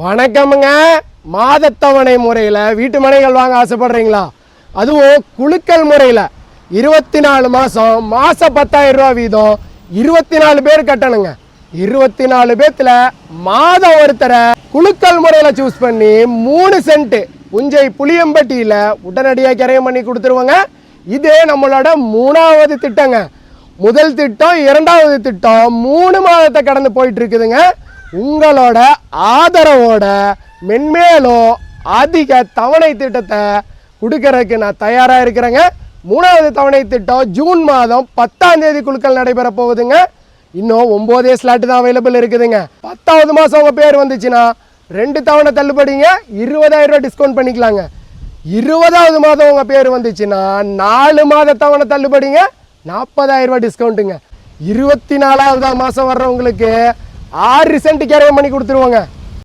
வணக்கமுங்க. மாதத்தவணை முறையில் வீட்டு மனைகள் வாங்க ஆசைப்படுறீங்களா? அதுவும் குலுக்கல் முறையில். இருபத்தி நாலு மாதம் மாதம் பத்தாயிரம் ரூபா வீதம் இருபத்தி நாலு பேர் கட்டணுங்க. இருபத்தி நாலு பேர்த்தில் மாதம் ஒருத்தரை குலுக்கல் முறையில் சூஸ் பண்ணி மூணு சென்ட்டு புஞ்சை புளியம்பட்டியில் உடனடியாக கிரையம் பண்ணி கொடுத்துருவோங்க. இதே நம்மளோட மூணாவது திட்டங்க. முதல் திட்டம் இரண்டாவது திட்டம் மூணு மாதத்தை கடந்து போயிட்டு இருக்குதுங்க. உங்களோட ஆதரவோட மென்மேலும் அதிக தவணை திட்டத்தை கொடுக்கறதுக்கு நான் தயாராக இருக்கிறேங்க. மூணாவது தவணை திட்டம் ஜூன் மாதம் பத்தாம் தேதி குழுக்கள் நடைபெற போகுதுங்க. இன்னும் ஒம்போதே ஸ்லாட்டு தான் அவைலபிள் இருக்குதுங்க. பத்தாவது மாதம் உங்கள் பேர் வந்துச்சுன்னா ரெண்டு தவணை தள்ளுபடிங்க. இருபதாயிரம் ரூபா டிஸ்கவுண்ட் பண்ணிக்கலாங்க. இருபதாவது மாதம் உங்கள் பேர் வந்துச்சுன்னா நாலு மாத தவணை தள்ளுபடிங்க. நாற்பதாயிரம் ரூபா டிஸ்கவுண்ட்டுங்க இருபத்தி நாலாவது மாதம் வர்றவங்களுக்கு ஆறு சென்ட் கேரயம் பண்ணி கொடுத்துருவோங்க.